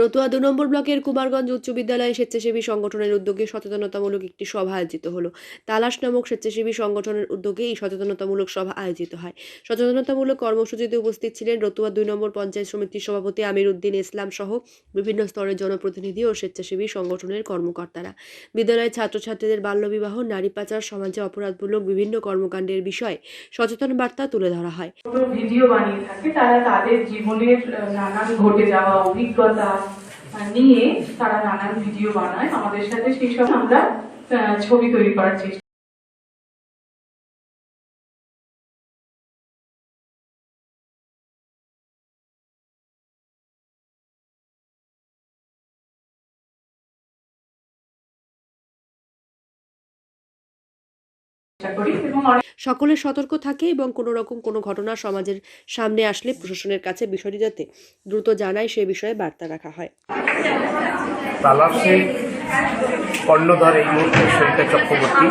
রতুয়া দু নম্বর ব্লকের কুমারগঞ্জ উচ্চ বিদ্যালয়ে স্বেচ্ছাসেবী সংগঠনের উদ্যোগে সচেতনতামূলক একটি সভা আয়োজিত হলো। তালাশ নামক স্বেচ্ছাসেবী সংগঠনের উদ্যোগে এই সচেতনতামূলক সভা আয়োজিত হয়। সচেতনতামূলক কর্মসূচিতে উপস্থিত ছিলেন রতুয়া দুই নম্বর পঞ্চায়েত সমিতির সভাপতি আমির উদ্দিন ইসলাম সহ বিভিন্ন স্তরের জনপ্রতিনিধি ও স্বেচ্ছাসেবী সংগঠনের কর্মকর্তারা। বিদ্যালয়ের ছাত্রছাত্রীদের বাল্যবিবাহ, নারী পাচার, সমাজে অপরাধমূলক বিভিন্ন কর্মকাণ্ডের বিষয়ে সচেতন বার্তা তুলে ধরা হয়। ভিডিও বানিয়ে থাকে, তারা তাদের জীবনের নানান ঘটে যাওয়া অভিজ্ঞতা নিয়ে তারা নানান ভিডিও বানায়। আমাদের সাথে সেই সব আমরা ছবি তৈরি করার চেষ্টা সকলে সতর্ক থাকে এবং কোনো রকম কোনো ঘটনা সমাজের সামনে আসলে প্রশাসনের কাছে বিষয়টি যাতে দ্রুত জানায় সে বিষয়ে বার্তা রাখা হয়। তালাশে কর্ণধর এই মুহূর্তে সরিতা চক্রবর্তী।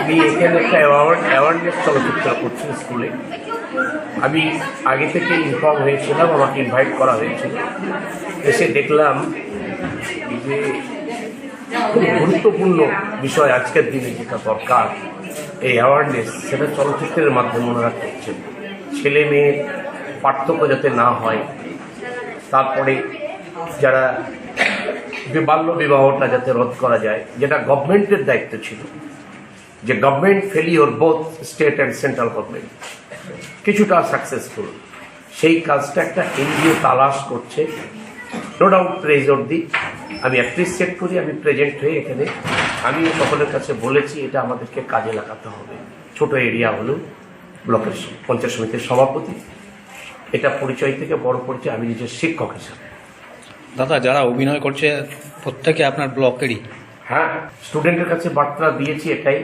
আমি এখানে একটা অ্যাওয়ার্ড অ্যাওয়ারনেস চলচ্চিত্র করছি স্কুলে। আমি আগে থেকে ইনফর্ম হয়েছিলাম আমাকে ইনভাইট করা হয়েছিল। এসে দেখলাম যে গুরুত্বপূর্ণ বিষয় আজকের দিনে যেটা দরকার এই অ্যাওয়ারনেস সেটা চলচ্চিত্রের মাধ্যমে ওনারা করছেন। ছেলে মেয়ের পার্থক্য যাতে না হয় তারপরে যারা বাল্য বিবাহটা যাতে রোধ করা যায় যেটা গভর্নমেন্টের দায়িত্ব ছিল যে government failure both state and central government কিছুটা সাকসেসফুল সেই কাজটা একটা এনজিও তালাশ করছে নো ডাউট প্রেজ অব্দি আমি অ্যাপ্রিসিয়েট করি আমি প্রেজেন্ট হয়ে এখানে। আমি সকলের কাছে বলেছি এটা আমাদেরকে কাজে লাগাতে হবে। ছোট এরিয়া হলেও ব্লকের পঞ্চায়েত সমিতির সভাপতি। এটা পরিচয় থেকে বড় পরিচয় আমি নিজের শিক্ষক হিসাবে। দাদা যারা অভিনয় করছে প্রত্যেকে আপনার ব্লকেরই। হ্যাঁ স্টুডেন্টের কাছে বার্তা দিয়েছি এটাই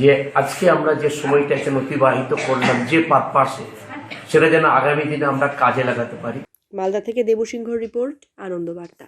যে আজকে আমরা যে সময়টা এখানে অতিবাহিত করলাম যে পারপাসে সেটা যেন আগামী দিনে আমরা কাজে লাগাতে পারি। মালদা থেকে দেবসিংহ রিপোর্ট আনন্দ বার্তা